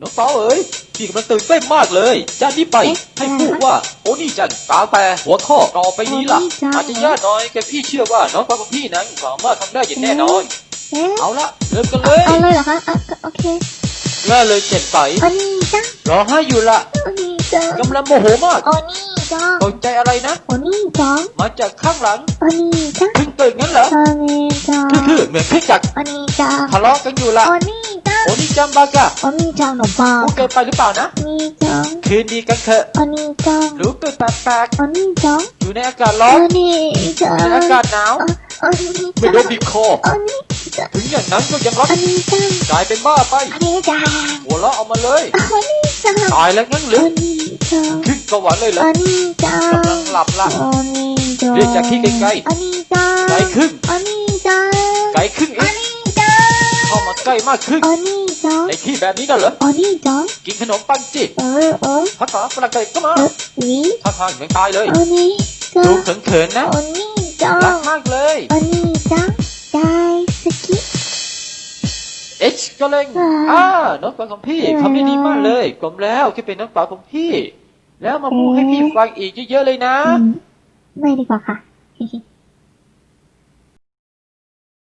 น้องเปาเอ๋ยพี่กำลังตื่นเต้นมากเลยจากนี้ไปเอ๊ะให้พูดว่า โอนี่จันกาแฟหัวข้อต่อไปนี้ล่ะโอนี่จังอาจจะยากหน่อยแต่พี่เชื่อว่าน้องเปาของพี่นั้นสามารถทำได้อย่างแน่นอน เอ๊ะเอาละเริ่มกันเลยเอาเลยเหรอคะอะโอเคแม่เลยเจ็บใสโอนี่จังร้องไห้อยู่ละโอนี่จังกำลังโมโหมากโอนี่จังตกใจอะไรนะโอนี่จังมาจากข้างหลังโอนี่จังเพิ่งตื่นงั้นเหรอโอนี่จังคือๆเหมือนพี่จักรโอนี่จังทะเลาะกันอยู่ละโอนี่จัง โอนี่จังบากะโอนี่จังหนูบอกพูดเกินไปหรือเปล่านะโอนี่จังคืนดีกันเถอะโอนี่จังหรือตื่นแปลกโอนี่จังๆอยู่ในอากาศโอร้อนนี่จังในอากาศหนาวโอนี่ไม่จังโดนบีบคอโอนี่จังถึงอย่างนั้นก็ยังรักโอนี่จังกลายเป็นบ้าไปโอนี่จังหัวเราะเอามาเลยโอนี่จังตายแล้วงั้นหโอรือนี่จังขึ้นสวรรค์เลยเหรโออนี่จังกำลังหลับละโอนี่จังเรียกจากที่ไกลโอนี่จังไกลขึ้นโอนี่จั เข้ามาใกล้มากขึ้นโอนี่จังในที่แบบนี้น่ะเหรอโอนี่จังกินขนมปังจิเออเออภาษาฝรั่งเศสก็มาเออนี่ท่าทางเหมือนตายเลยโอนี่จัดูงเขินๆนะโอนี่จังรักมากเลยโอนี่จังได้สกิเอ็กซ์ก็เล่งอ่าอ่าน้องปลาของพี่อ่าทำได้ดีมากเลยกลมแล้วที่เป็นน้องปลาของพี่ แล้วมาพูดให้พี่ฟังอีกเยอะๆเลยนะอืมไม่ดีกว่าค่ะ